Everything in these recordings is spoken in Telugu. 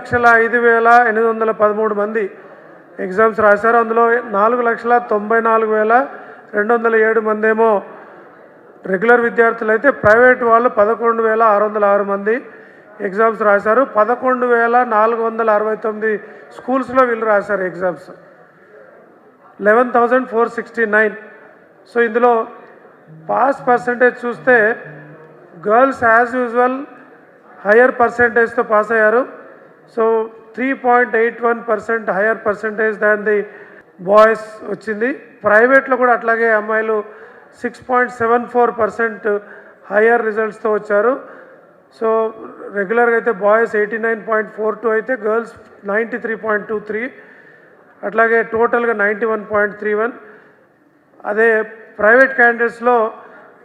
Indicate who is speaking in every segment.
Speaker 1: లక్షల ఐదు వేల ఎనిమిది వందల పదమూడు మంది ఎగ్జామ్స్ రాశారు. అందులో నాలుగు లక్షల తొంభై నాలుగు వేల రెండు వందల ఏడు మంది ఏమో రెగ్యులర్ విద్యార్థులు అయితే ప్రైవేట్ వాళ్ళు పదకొండు వేల ఆరు వందల ఆరు మంది ఎగ్జామ్స్ రాశారు. పదకొండు వేల నాలుగు వందల అరవై తొమ్మిది స్కూల్స్లో వీళ్ళు రాశారు exams. Eleven thousand four sixty nine. So ఇందులో పాస్ పర్సంటేజ్ చూస్తే గర్ల్స్ యాజ్ యూజువల్ హయ్యర్ పర్సంటేజ్తో పాస్ అయ్యారు. So three point eight one percent higher percentage than the boys వచ్చింది. ప్రైవేట్లో కూడా అట్లాగే అమ్మాయిలు six point seven four percent higher రిజల్ట్స్తో వచ్చారు. సో రెగ్యులర్గా అయితే boys eighty nine point four two అయితే girls ninety three point two three అట్లాగే టోటల్గా ninety one point three one అదే private క్యాండిడేట్స్లో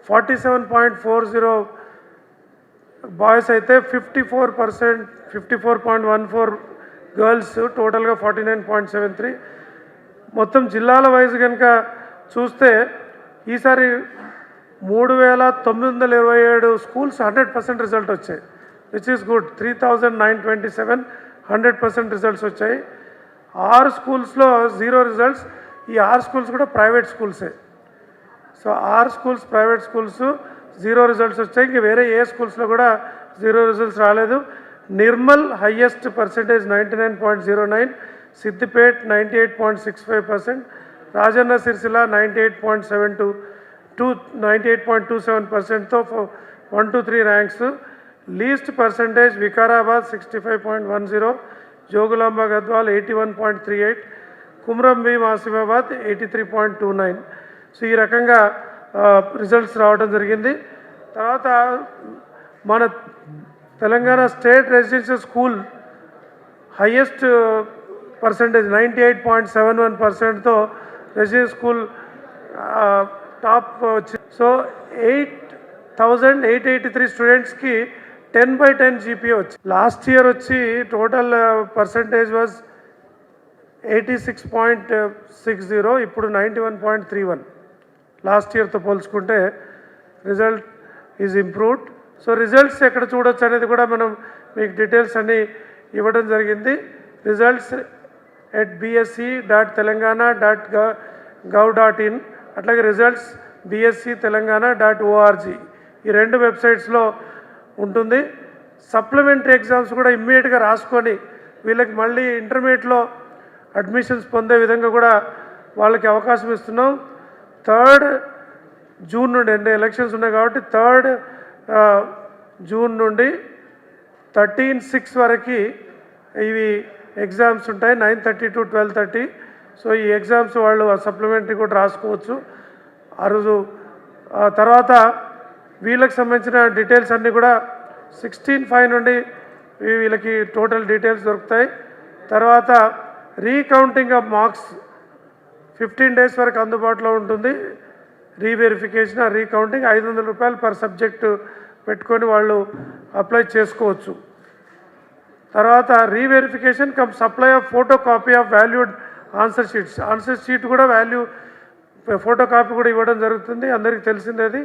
Speaker 1: forty seven point four zero boys అయితే fifty four percent fifty four point one four girls టోటల్గా forty nine point seven three. మొత్తం జిల్లాల వైజ్ కనుక చూస్తే ఈసారి మూడు వేల తొమ్మిది వందల ఇరవై ఏడు స్కూల్స్ హండ్రెడ్ పర్సెంట్ రిజల్ట్ వచ్చాయి. Which is good three thousand nine twenty seven hundred percent results వచ్చాయి. ఆరు స్కూల్స్లో జీరో రిజల్ట్స్. ఈ ఆరు స్కూల్స్ కూడా ప్రైవేట్ స్కూల్సే. సో ఆరు schools private schools zero results వచ్చాయి. ఇంక వేరే ఏ స్కూల్స్లో కూడా జీరో రిజల్ట్స్ రాలేదు. Nirmal highest percentage ninety nine point zero nine Siddipet ninety eight point six five percent Rajanna Sircilla ninety eight point seven two two ninety eight point two seven పర్సెంట్తో one two three ranks least percentage Vikarabad sixty five point one zero Jogulamba Gadwal eighty one point three eight Kumram Bheem Asifabad eighty three point two nine so ఈ రకంగా రిజల్ట్స్ రావడం జరిగింది. తర్వాత మన Telangana state residential school highest percentage ninety eight point seven one పర్సెంట్తో residential school top వచ్చి so eight thousand eight eighty three స్టూడెంట్స్కి టెన్ బై టెన్ జీపీఏ వచ్చి లాస్ట్ ఇయర్ వచ్చి total percentage was eighty six point six zero ఇప్పుడు ninety one point three one last ఇయర్తో పోల్చుకుంటే result is improved. So results ఎక్కడ చూడొచ్చు అనేది కూడా మనం మీకు డీటెయిల్స్ అన్నీ ఇవ్వడం జరిగింది. Results at BSE dot Telangana dot gov dot in అట్లాగే results BSE Telangana dot ORG ఈ రెండు వెబ్సైట్స్లో ఉంటుంది. సప్లిమెంటరీ ఎగ్జామ్స్ కూడా ఇమ్మీడియట్గా రాసుకొని వీళ్ళకి మళ్ళీ ఇంటర్మీడియట్లో అడ్మిషన్స్ పొందే విధంగా కూడా వాళ్ళకి అవకాశం ఇస్తున్నాం. థర్డ్ జూన్ నుండి అంటే ఎలక్షన్స్ ఉన్నాయి కాబట్టి థర్డ్ జూన్ నుండి థర్టీన్ సిక్స్ వరకు ఇవి ఎగ్జామ్స్ ఉంటాయి. Nine thirty to twelve thirty. So ఈ ఎగ్జామ్స్ వాళ్ళు సప్లిమెంటరీ కూడా రాసుకోవచ్చు. ఆ రోజు తర్వాత వీళ్ళకి సంబంధించిన డీటెయిల్స్ అన్నీ కూడా సిక్స్టీన్ ఫైవ్ నుండి వీళ్ళకి టోటల్ డీటెయిల్స్ దొరుకుతాయి. తర్వాత recounting of marks fifteen days వరకు అందుబాటులో ఉంటుంది. రీవెరిఫికేషన్ రీకౌంటింగ్ ఐదు వందల రూపాయలు పర్ సబ్జెక్టు పెట్టుకొని వాళ్ళు అప్లై చేసుకోవచ్చు. తర్వాత reverification cum supply of photo copy of valued answer sheets. Answer sheet కూడా వాల్యూ ఫోటో కాపీ కూడా ఇవ్వడం జరుగుతుంది. అందరికీ తెలిసిందే అది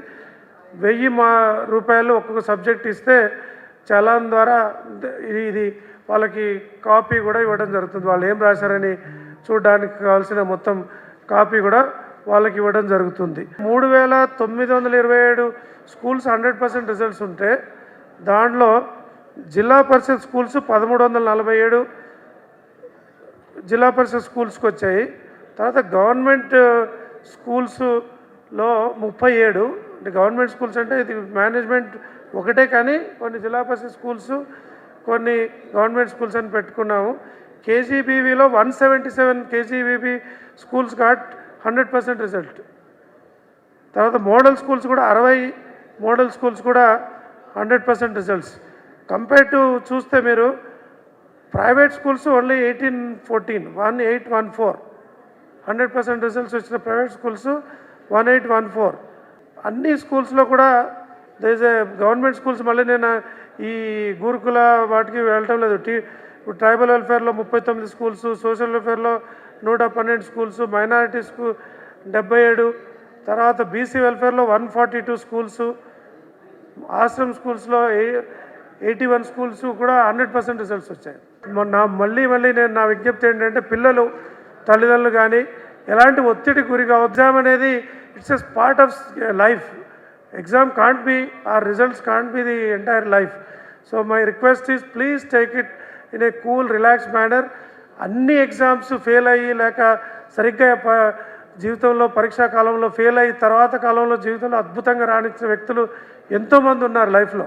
Speaker 1: వెయ్యి మా రూపాయలు ఒక్కొక్క సబ్జెక్ట్ ఇస్తే చలాన్ ద్వారా ఇది ఇది వాళ్ళకి కాపీ కూడా ఇవ్వడం జరుగుతుంది. వాళ్ళు ఏం రాశారని చూడడానికి కావాల్సిన మొత్తం కాపీ కూడా వాళ్ళకి ఇవ్వడం జరుగుతుంది. మూడు వేల తొమ్మిది వందల ఇరవై ఏడు స్కూల్స్ హండ్రెడ్ పర్సెంట్ రిజల్ట్స్ ఉంటే దాంట్లో జిల్లా పరిషత్ స్కూల్స్ పదమూడు వందల నలభై ఏడు జిల్లా పరిషత్ స్కూల్స్కి వచ్చాయి. తర్వాత గవర్నమెంట్ స్కూల్స్లో ముప్పై ఏడు అంటే గవర్నమెంట్ స్కూల్స్ అంటే ఇది మేనేజ్మెంట్ ఒకటే కానీ కొన్ని జిల్లా పరిషత్ స్కూల్స్ కొన్ని గవర్నమెంట్ స్కూల్స్ అని పెట్టుకున్నాము. కేజీబీవీలో one seventy seven KGBV schools got hundred percent result. తర్వాత మోడల్ స్కూల్స్ కూడా అరవై మోడల్ స్కూల్స్ కూడా hundred percent results. Compare to చూస్తే మీరు private schools only eighteen fourteen one eight one four. Hundred percent results వచ్చిన private schools one eight one four. అన్ని స్కూల్స్లో కూడా దైజ్ గవర్నమెంట్ స్కూల్స్ మళ్ళీ నేను ఈ గురుకుల వాటికి వెళ్ళటం లేదు. టీ ఇప్పుడు ట్రైబల్ వెల్ఫేర్లో ముప్పై తొమ్మిది స్కూల్స్ సోషల్ వెల్ఫేర్లో నూట పన్నెండు స్కూల్స్ మైనారిటీ స్కూల్ డెబ్బై ఏడు తర్వాత BC వెల్ఫేర్లో one forty two schools ashram స్కూల్స్లో ఎయిటీ వన్ స్కూల్స్ కూడా హండ్రెడ్ పర్సెంట్ రిజల్ట్స్ వచ్చాయి. నా మళ్ళీ మళ్ళీ నేను నా విజ్ఞప్తి ఏంటంటే పిల్లలు తల్లిదండ్రులు కానీ ఎలాంటి ఒత్తిడి గురి ఎగ్జామ్ అనేది it's is part of life. Exam can't be or results can't be the entire life. So my request is please take it in a cool relax manner అన్ని ఎగ్జామ్స్ ఫెయిల్ అయ్యి లేక సరిగ్గా ప- జీవితంలో పరీక్షా కాలంలో ఫెయిల్ అయ్యి తర్వాత కాలంలో జీవితంలో అద్భుతంగా రాణించిన వ్యక్తులు ఎంతోమంది ఉన్నారు లైఫ్లో.